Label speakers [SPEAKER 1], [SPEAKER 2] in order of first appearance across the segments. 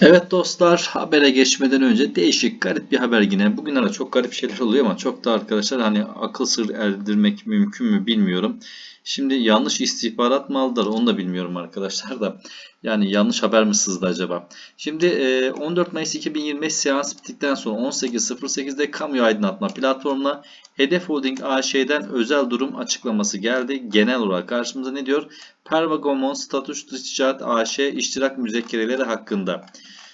[SPEAKER 1] Evet dostlar habere geçmeden önce değişik garip bir haber yine. Bugünlerde çok garip şeyler oluyor ama çok da arkadaşlar hani akıl sır erdirmek mümkün mü bilmiyorum. Şimdi yanlış istihbarat mı aldılar onu da bilmiyorum arkadaşlar da. Yani yanlış haber mi sızdı acaba? Şimdi e, 14 Mayıs 2025 seans bittikten sonra 18.08'de kamu aydınlatma platformuna Hedef Holding AŞ'den özel durum açıklaması geldi. Genel olarak karşımıza ne diyor? Pervagomon Statüs Ticaret AŞ iştirak müzekkereleri hakkında.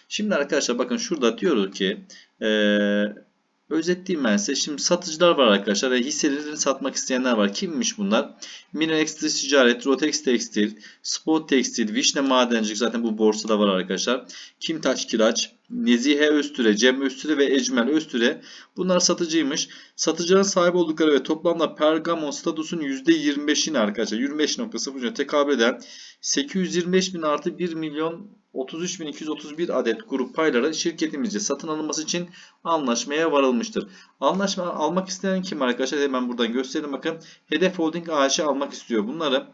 [SPEAKER 1] Şimdi arkadaşlar bakın şurada diyor ki eee özetleyeyim ben size. Şimdi satıcılar var arkadaşlar. ve hisselerini satmak isteyenler var. Kimmiş bunlar? Minerex Dış Ticaret, Rotex Tekstil, Spot Tekstil, Vişne Madencilik zaten bu borsada var arkadaşlar. Kimtaş Kiraç, Nezihe Öztüre, Cem Öztüre ve Ecmel Öztüre bunlar satıcıymış. Satıcıların sahip oldukları ve toplamda Pergamon statüsün %25'ini arkadaşlar 25.0 tekabül eden 825 bin artı 1 milyon 33.231 adet grup payları şirketimizce satın alınması için anlaşmaya varılmıştır. Anlaşma almak isteyen kim arkadaşlar? Hemen buradan gösterelim bakın. Hedef Holding AŞ almak istiyor bunları.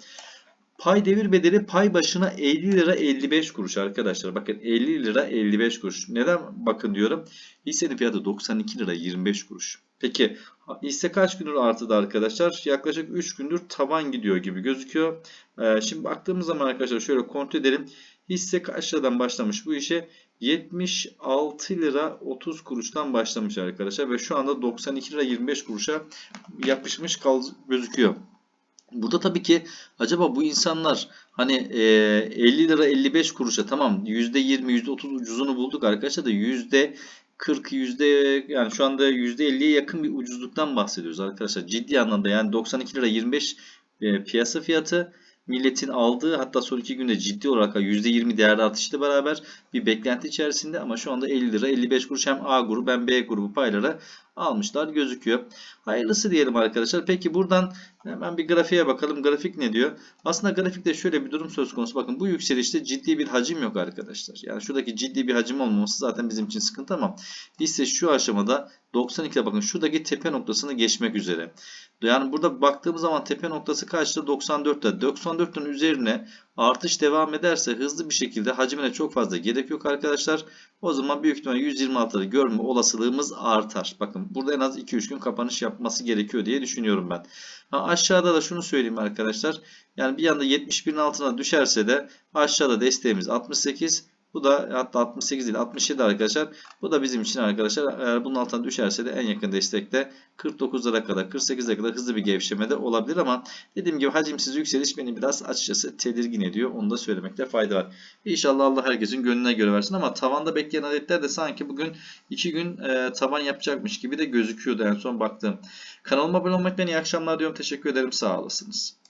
[SPEAKER 1] Pay devir bedeli pay başına 50 lira 55 kuruş arkadaşlar. Bakın 50 lira 55 kuruş. Neden bakın diyorum. Hissenin fiyatı 92 lira 25 kuruş. Peki hisse kaç gündür artıda arkadaşlar? Yaklaşık 3 gündür taban gidiyor gibi gözüküyor. Ee, şimdi baktığımız zaman arkadaşlar şöyle kontrol edelim. Hisse kaç liradan başlamış bu işe? 76 lira 30 kuruştan başlamış arkadaşlar ve şu anda 92 lira 25 kuruşa yapışmış kal gözüküyor. Burada tabii ki acaba bu insanlar hani e, 50 lira 55 kuruşa tamam %20 %30 ucuzunu bulduk arkadaşlar da 40 yüzde yani şu anda yüzde 50'ye yakın bir ucuzluktan bahsediyoruz arkadaşlar. Ciddi anlamda yani 92 lira 25 e, piyasa fiyatı milletin aldığı hatta son iki günde ciddi olarak %20 değer artışıyla beraber bir beklenti içerisinde ama şu anda 50 lira 55 kuruş hem A grubu hem B grubu payları almışlar gözüküyor. Hayırlısı diyelim arkadaşlar. Peki buradan hemen bir grafiğe bakalım. Grafik ne diyor? Aslında grafikte şöyle bir durum söz konusu. Bakın bu yükselişte ciddi bir hacim yok arkadaşlar. Yani şuradaki ciddi bir hacim olmaması zaten bizim için sıkıntı ama hisse şu aşamada 92'de bakın şuradaki tepe noktasını geçmek üzere. Yani burada baktığımız zaman tepe noktası kaçtı? 94'te. 94'ün üzerine artış devam ederse hızlı bir şekilde hacmine çok fazla gerek yok arkadaşlar. O zaman büyük ihtimalle 126'ları görme olasılığımız artar. Bakın burada en az 2-3 gün kapanış yapması gerekiyor diye düşünüyorum ben. Ha, aşağıda da şunu söyleyeyim arkadaşlar. Yani bir anda 71'in altına düşerse de aşağıda desteğimiz 68. Bu da hatta 68 değil 67 arkadaşlar. Bu da bizim için arkadaşlar eğer bunun altına düşerse de en yakın destekte 49'lara kadar 48'lere kadar hızlı bir gevşeme de olabilir ama dediğim gibi hacimsiz yükseliş beni biraz açıkçası tedirgin ediyor. Onu da söylemekte fayda var. İnşallah Allah herkesin gönlüne göre versin ama tavanda bekleyen adetler de sanki bugün 2 gün e, tavan yapacakmış gibi de gözüküyordu en son baktığım. Kanalıma abone olmaktan iyi akşamlar diyorum. Teşekkür ederim. Sağ olasınız.